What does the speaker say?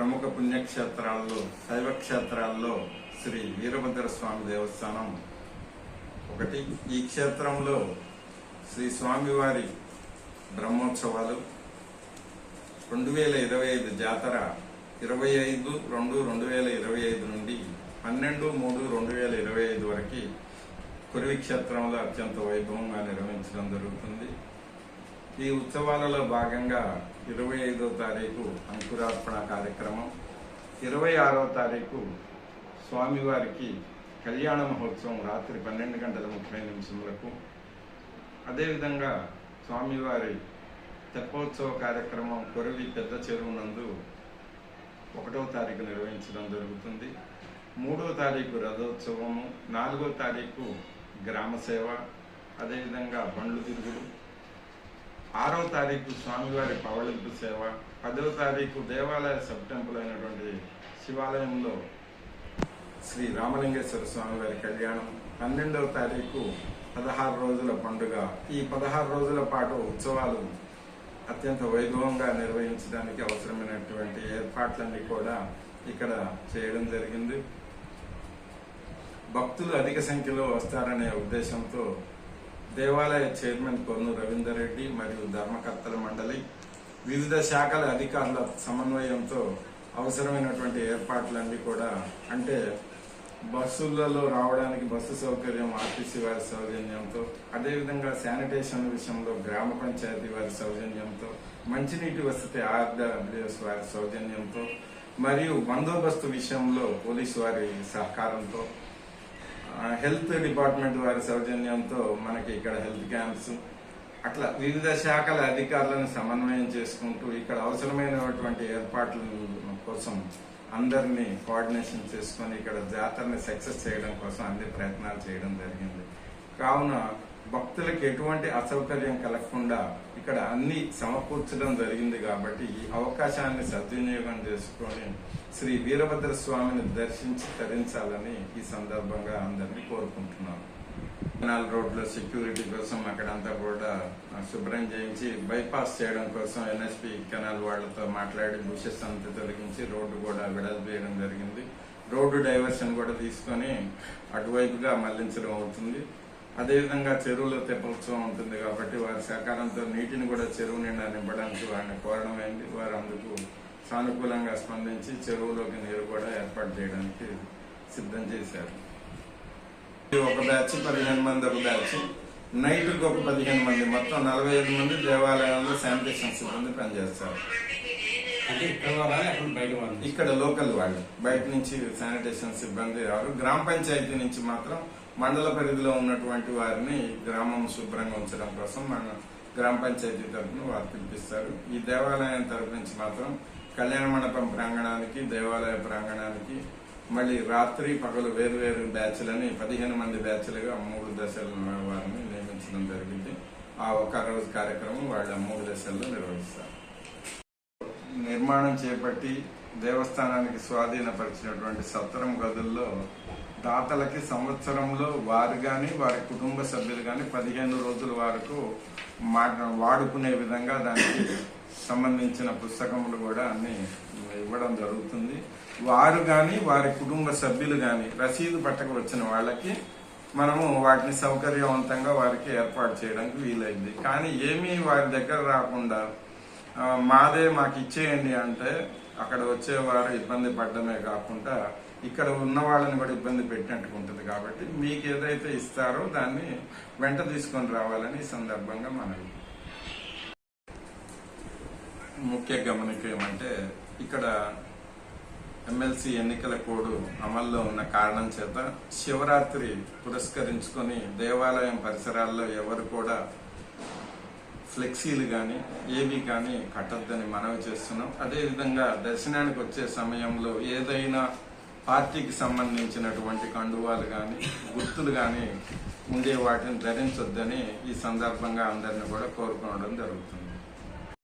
ప్రముఖ పుణ్యక్షేత్రాల్లో శైవక్షేత్రాల్లో శ్రీ వీరభద్ర స్వామి దేవస్థానం ఒకటి. ఈ క్షేత్రంలో శ్రీ స్వామివారి బ్రహ్మోత్సవాలు. రెండు వేల ఇరవై ఐదు జాతర ఇరవై ఐదు రెండు రెండు వేల ఇరవై ఐదు నుండి పన్నెండు మూడు రెండు వేల ఇరవై ఐదు వరకు కురివి క్షేత్రంలో అత్యంత వైభవంగా నిర్వహించడం జరుగుతుంది. ఈ ఉత్సవాలలో భాగంగా ఇరవై ఐదో తారీఖు అంకురార్పణ కార్యక్రమం ఇరవై ఆరో తారీఖు స్వామివారికి కళ్యాణ మహోత్సవం రాత్రి పన్నెండు గంటల ముప్పై నిమిషములకు అదేవిధంగా స్వామివారి తెప్పోత్సవ కార్యక్రమం కొరవి పెద్ద చెరువు నందు ఒకటో తారీఖు నిర్వహించడం జరుగుతుంది. మూడో తారీఖు రథోత్సవము నాలుగో తారీఖు గ్రామ సేవ అదేవిధంగా బండ్లు తిరుగుడు ఆరో తారీఖు స్వామివారి పవళింపు సేవ పదవ తారీఖు దేవాలయ సబ్ టెంపుల్ అయినటువంటి శివాలయంలో శ్రీ రామలింగేశ్వర స్వామివారి కళ్యాణం పన్నెండవ తారీఖు పదహారు రోజుల పండుగ. ఈ పదహారు రోజుల పాటు ఉత్సవాలు అత్యంత వైభవంగా నిర్వహించడానికి అవసరమైనటువంటి ఏర్పాట్లన్నీ కూడా ఇక్కడ చేయడం జరిగింది. భక్తులు అధిక సంఖ్యలో వస్తారనే ఉద్దేశంతో దేవాలయ చైర్మన్ కొన్ను రవీందర్ రెడ్డి మరియు ధర్మకర్తల మండలి వివిధ శాఖల అధికారుల సమన్వయంతో అవసరమైనటువంటి ఏర్పాట్లన్నీ కూడా అంటే బస్సులలో రావడానికి బస్సు సౌకర్యం ఆర్టీసీ వారి సౌజన్యంతో అదేవిధంగా శానిటేషన్ విషయంలో గ్రామ పంచాయతీ వారి సౌజన్యంతో మంచినీటి వసతి ఆర్డబ్ల్యూఎస్ వారి సౌజన్యంతో మరియు బందోబస్తు విషయంలో పోలీసు వారి సహకారంతో హెల్త్ డిపార్ట్మెంట్ వారి సౌజన్యంతో మనకి ఇక్కడ హెల్త్ క్యాంప్స్ అట్లా వివిధ శాఖల అధికారులను సమన్వయం చేసుకుంటూ ఇక్కడ అవసరమైనటువంటి ఏర్పాట్ల కోసం అందరినీ కోఆర్డినేషన్ చేసుకొని ఇక్కడ జాతరని సక్సెస్ చేయడం కోసం అన్ని ప్రయత్నాలు చేయడం జరిగింది. కావున భక్తులకు ఎటువంటి అసౌకర్యం కలగకుండా ఇక్కడ అన్ని సమకూర్చడం జరిగింది కాబట్టి ఈ అవకాశాన్ని సద్వినియోగం చేసుకొని శ్రీ వీరభద్ర స్వామిని దర్శించి తరించాలని ఈ సందర్భంగా అందరినీ కోరుకుంటున్నాను. కెనాల్ రోడ్లో సెక్యూరిటీ కోసం అక్కడంతా కూడా శుభ్రం చేయించి బైపాస్ చేయడం కోసం ఎన్ఎస్పి కెనాల్ వాళ్ళతో మాట్లాడి బుషెస్ అంతా తొలగించి రోడ్డు కూడా విడదీయడం జరిగింది. రోడ్డు డైవర్షన్ కూడా తీసుకొని అటువైపుగా మళ్ళించడం అవుతుంది. అదేవిధంగా చెరువులో తెప్పోత్సవం ఉంటుంది కాబట్టి వారి సహకారంతో నీటిని కూడా చెరువు నిండా నింపడానికి వారిని కోరడం అయింది వారు అందుకు సానుకూలంగా స్పందించి చెరువులోకి నీరు కూడా ఏర్పాటు చేయడానికి సిద్ధం చేశారు. ఒక బ్యాచ్ పదిహేను మంది ఒక బ్యాచ్. నైట్కి ఒక పదిహేను మంది. మొత్తం నలభై ఐదు మంది దేవాలయంలో శానిటేషన్ సిబ్బంది పనిచేస్తారు. అంటే ఇక్కడ బయట వాళ్ళు? ఇక్కడ లోకల్ వాళ్ళు. బయట నుంచి శానిటేషన్ సిబ్బంది రారు. గ్రామ పంచాయతీ నుంచి మాత్రం మండల పరిధిలో ఉన్నటువంటి వారిని గ్రామం శుభ్రంగా ఉంచడం కోసం మన గ్రామ పంచాయతీ తరఫున వారు పిలిపిస్తారు. ఈ దేవాలయం తరఫు నుంచి మాత్రం కళ్యాణ మండపం ప్రాంగణానికి దేవాలయ ప్రాంగణానికి మళ్ళీ రాత్రి పగలు వేరు వేరు బ్యాచ్లని పదిహేను మంది బ్యాచ్లుగా మూడు దశల వారిని నియమించడం జరిగింది. ఆ ఒక రోజు కార్యక్రమం వాళ్ళ మూడు దశల్లో నిర్వహిస్తారు. నిర్మాణం చేపట్టి దేవస్థానానికి స్వాధీనపరిచినటువంటి సత్రం గదుల్లో దాతలకి సంవత్సరంలో వారు కానీ వారి కుటుంబ సభ్యులు కానీ పదిహేను రోజుల వరకు మా- వాడుకునే విధంగా దానికి సంబంధించిన పుస్తకములు కూడా అన్ని ఇవ్వడం జరుగుతుంది. వారు కానీ వారి కుటుంబ సభ్యులు కానీ రసీదు పట్టకు వచ్చిన వాళ్ళకి మనము వాటిని సౌకర్యవంతంగా వారికి ఏర్పాటు చేయడానికి వీలైంది. కానీ ఏమీ వారి దగ్గర రాకుండా మాదే మాకు ఇచ్చేయండి అంటే అక్కడ వచ్చేవారు ఇబ్బంది పడడమే కాకుండా ఇక్కడ ఉన్న వాళ్ళని కూడా ఇబ్బంది పెట్టినట్టుగా ఉంటుంది కాబట్టి మీకు ఏదైతే ఇస్తారో దాన్ని వెంట తీసుకొని రావాలని ఈ సందర్భంగా మనవి. ముఖ్య గమనిక ఏమంటే ఇక్కడ ఎమ్మెల్సీ ఎన్నికల కోడ్ అమల్లో ఉన్న కారణం చేత శివరాత్రి పురస్కరించుకొని దేవాలయం పరిసరాల్లో ఎవరు కూడా ఫ్లెక్సీలు కానీ ఏవి కానీ కట్టొద్దని మనవి చేస్తున్నాం. అదేవిధంగా దర్శనానికి వచ్చే సమయంలో ఏదైనా పార్టీకి సంబంధించినటువంటి కండువాలు కానీ గుర్తులు కానీ ఉండే వాటిని ధరించొద్దని ఈ సందర్భంగా అందరిని కూడా కోరుకోవడం జరుగుతుంది.